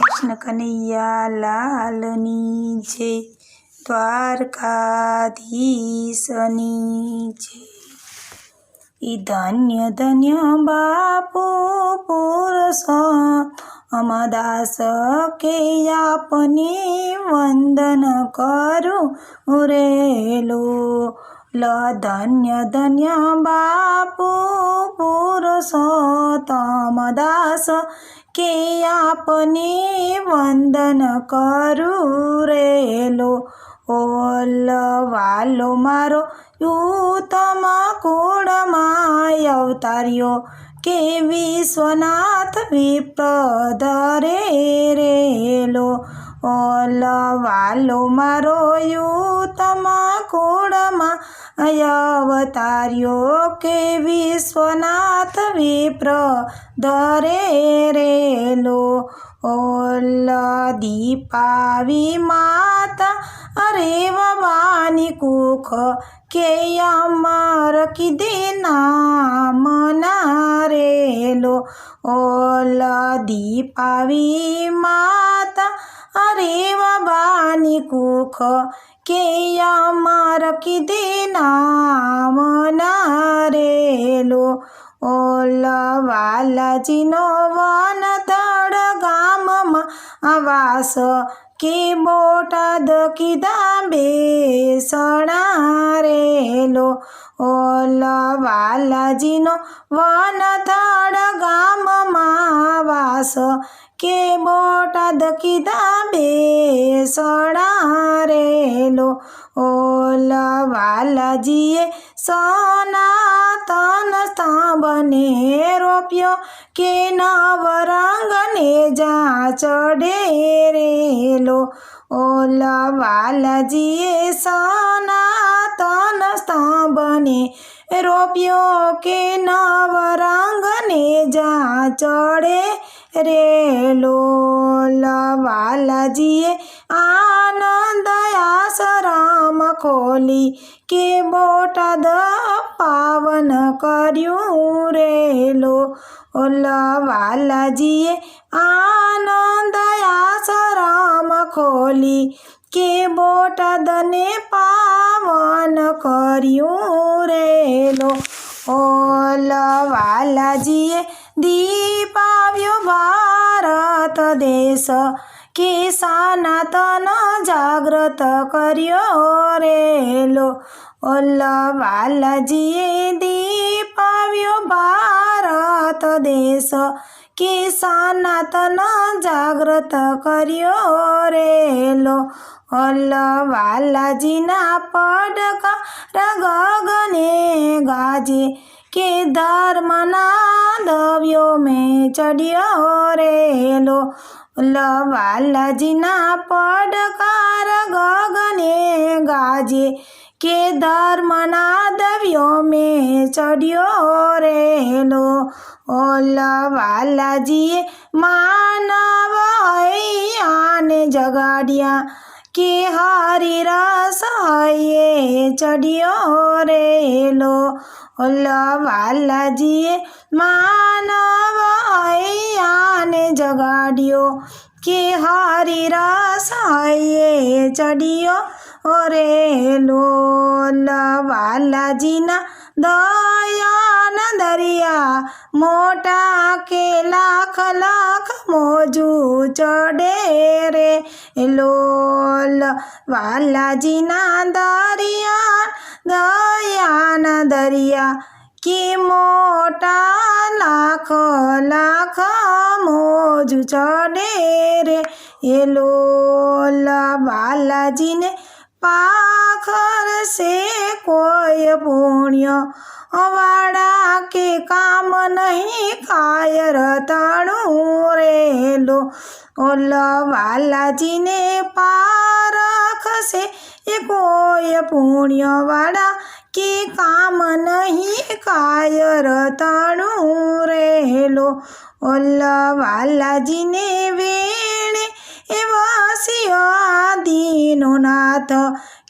કૃષ્ણ કનૈયા લાલની જય, દ્વારકાધીશની જય. ઈ ધન્ય ધન્ય બાપુ પુરુષો, અમદાસ કે આપને વંદન કરું રેલો. લ, ધન્ય ધન્ય બાપુ, પુરુષોત્તમ દાસ, કે આપને વંદન કરું રેલો ઓલ વાલો, મારો યુતમ કુળમાં અવતાર્યો કે વિશ્વનાથ વિપ્રધરે રેલો ઓલ વાલો મારો યુતમ કુળમાં અવતાર્યો કે વિશ્વનાથ વિપ્ર દરે રેલો. ઓલ દીપાવી માતા, અરે વાની કુખ કે અમર કીધે નામ રેલો. ઓલ દીપાવી માતા અરે બાની કુખ કે અમર કીધે નામ નારેલો ઓલ વાલાજીનો વન તળ ગામમાં આવાસ કે બોટાદ કીધા બેસણારેલો ઓલ વાલાજીનો વન તળ ગામમાં વાસ. કે બોટાદ કીધા બેસણારેલો ઓલ વાલાજીએ સનાતન સ્તંભને રોપ્યો કે નવરંગને જા ચડે રેલો ઓલા વાલાજીએ સનાતન સ્તંભને રોપ્યો કે નવરંગને જા ચડે રેલો વાલાજીએ આનંદ આશ્રમ ખોલી કે બોટાદ પાવન કર્યું રેલો ઓલ વાલાજીએ આનંદ આશ્રમ ખોલી કે બોટાદને પાવન કર્યું રેલો ઓલ વાલાજીએ દીપાવ્યો ભારત દેશ. કે સનાતન જાગ્રત કર્યો રેલો. ઓલ વાલાજીએ દીપાવ્યો ભારત દેશ. કે સનાતન જાગ્રત કર્યો રેલો. ઓલ વાલાજીના પડકાર ગગને ગાજે. કે ધર્મના દવ્યો મેં ચડ્યો રેલો. વાલાજીના પડકાર ગગને ગાજે. કે ધર્મના દવ્યો મેં ચડ્યો ઓલ વાલાજીએ માનવ જગાડ્યા. કે હારી રસ હૈયે ચડ્યો રેલો? ઓલ વાલાજીએ માનવ આને જગાડ્યો. કે હારી રસ હૈયે ચડ્યો રેલો વાલાજીના દયાન દરિયા, મોટા કે લાખ લાખ મોજું ચડે રે. લોલ વાલાજીના દરિયા, દયાન દરિયા, કે મોટા લાખ લાખ મોજું ચડે રે. એ લોલ બાલાજીને પાખર સે કોઈ પુણ્ય અવાડા કે કામ નહીં કાય રતણું રેલો. ઓલ વાલાજીને પારખશે એ કોઈ પુણ્યવાળા કે કામ નહીં કાય રતણું રેલો. ઓલ વાલાજીને વેણે એવા શિવાદીનો નાથ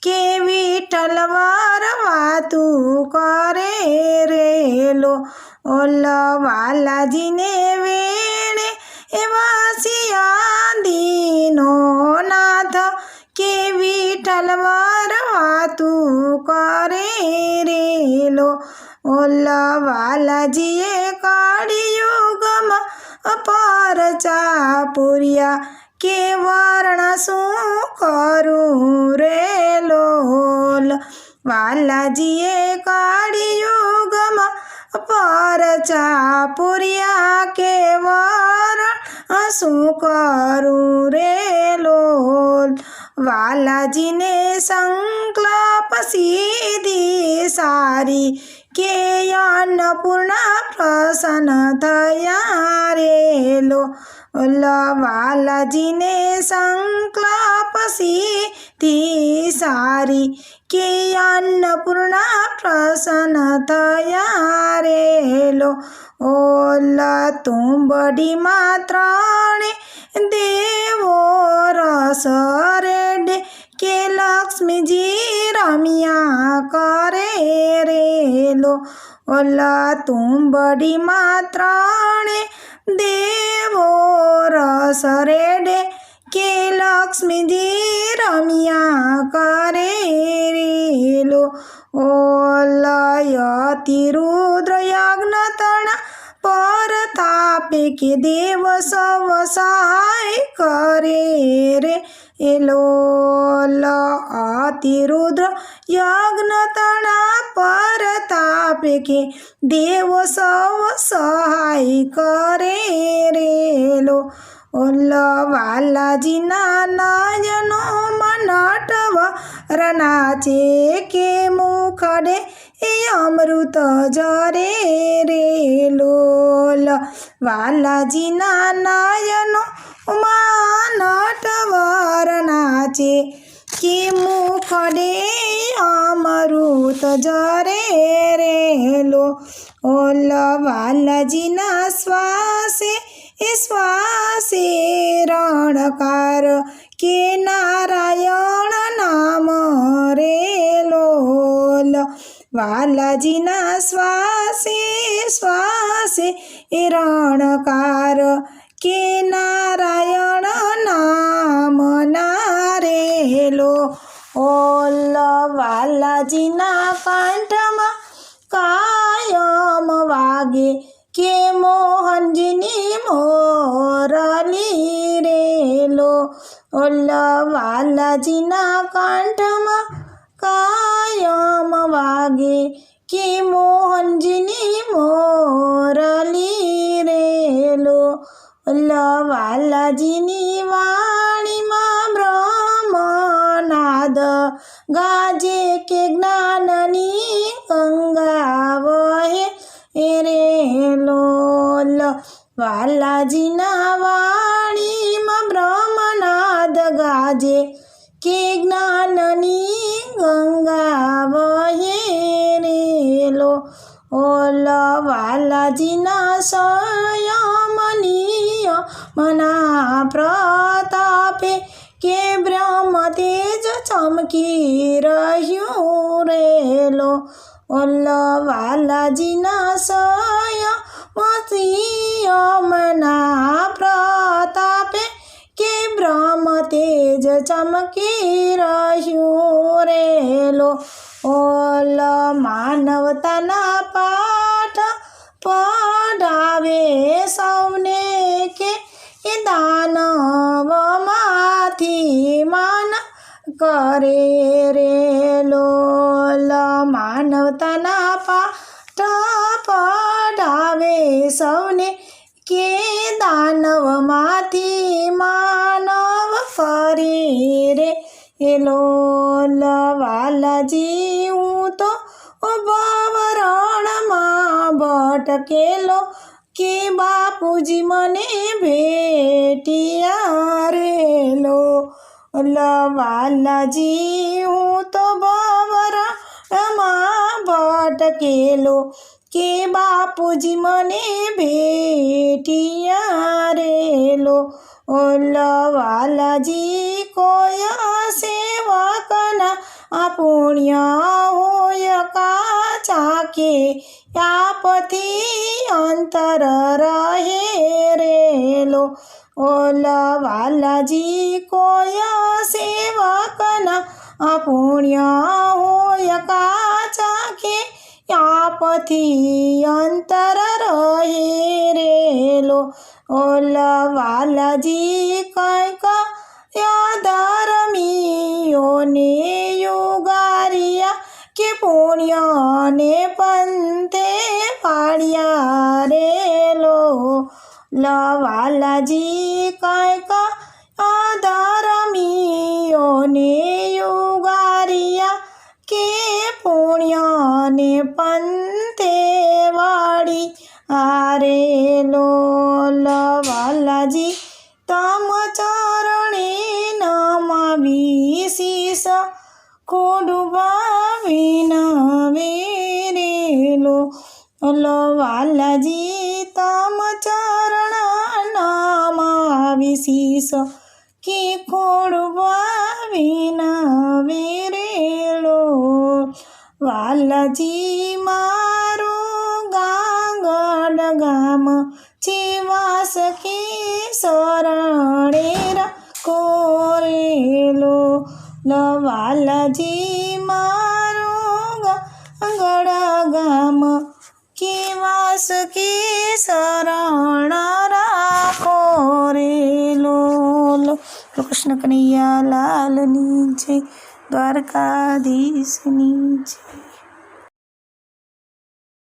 કેવી વિઠલવાર વાતું કરે રેલો ઓલ વાલાજીને વેણે એવા શિયાદીનો નાથ કેવી વિઠલવાર વાતું કરે રેલો ઓલ વાલાજીએ કાળિયુગમાં અપાર ચાપુરિયા કે વર્ણ શું કરું રે લોલ? વાલાજીએ કાળિયુગમાં પર ચાપુરિયા કે વરણ શું કરું રે લોલ? વાલાજીને સંકલ્પ સીધી સારી કે અન્નપૂર્ણા પ્રસન્ન થયા રેલો વાલાજીને સંકલ્પ સીધી સારી કે અન્નપૂર્ણા પ્રસન્ન થયા રેલો ઓલા તુંબડી ત્રણે દેવો રસ રેડે કે લક્ષ્મીજી રમ્યા કરે રેલો ઓલા તુંબડી ત્રણે દેવો રસ રેડે કે લક્ષ્મીજી રમ્યા કરે રેલો ઓ લય તિરુદ્રયજ્ઞ તણા પર તાપે કે દેવ સવ સહાય કરે રે એલો અતિરુદ્ર યજ્ઞ તણા પર તાપે કે દેવ સવ સહાય કરે રેલો ઓલ વાલાજીના નયનો મનટવ રનાચે કે મુખડે એ અમૃત જરે રે લોલ. વાલાજીના નયનો માનટવર રનાચે કે મુખડે અમૃત જરે રેલો ઓલ વાલાજીના શ્વાસે એ શ્વાસે રણકાર કે નારાયણ નામ રે લોલ. વાલાજીના શ્વાસે શ્વાસે એ રણકાર કે નારાયણ નામ નારે લો ઓલ વાલાજીના કાંઠમાં કાયમ વાગે કે મોહનજીની મોરલી રેલો વાલાજીના કાંઠમાં કાયમ વાગે કે મોહનજીની મોરલી રેલો વાલાજીની વાણીમાં બ્રહ્મનાદ ગાજે કે જ્ઞાનની વાલાજીના વાણીમાં બ્રહ્મનાદ ગાજે, કે જ્ઞાનની ગંગા વહે રેલો ઓલ વાલાજીના સંયમનીય મના પ્રતાપે કે બ્રહ્મ તેજ ચમકી રહ્યું રેલો ઓલ વાલાજીના સય મના પ્રતાપે કે બ્રહ્મ તેજ ચમકી રહ્યું રેલો ઓલ માનવતાના પાઠ પઢાવે સૌને કે એ દાનવમાંથી માન કરે રેલો માનવતાના સૌને કે દાનવમાંથી માનવ ફરી રે. એ લોલ હું તો ભવરણમાં ભટકેલો કે બાપુજી મને ભેટિયા રેલો લવાલાજી હું તો ભવરણમાં ભટકેલો કે બાપુજી મને ભેટિયા રેલો ઓલ વાલાજી કોઈ સેવકના આ પુણ્ય હોય કાચા કે આપથી અંતર રહે રેલો ઓલ વાલાજી કોઈ સેવકના પુણ્ય હોય કાચા કે આપથી અંતર રહે રેલો ઓલ વાલાજી કંઈક યધર્મીઓને યુગારિયા કે પુણ્યને પંથે પાડ્યા રેલો લવાલાજી કંઈક અધર્મીઓને યુગારિયા వాని పంతే వాడి ఆరే లోలవాలజీ తమ చారణే నామ విశిష కొడుబావిన వీరేలో లోలవాలజీ తమ చారణ నామ విశిష కి కొడుబావిన వే વાલાજી મારો ગાંગડ ગામ જીવાસ કે શરણે કોરેલો લવાલજી મારો ગાંગડ ગામ કેવાસ કે શરણ રાખો રેલો. કૃષ્ણ કનૈયા લાલની જય. દ્વારકાધીશની જય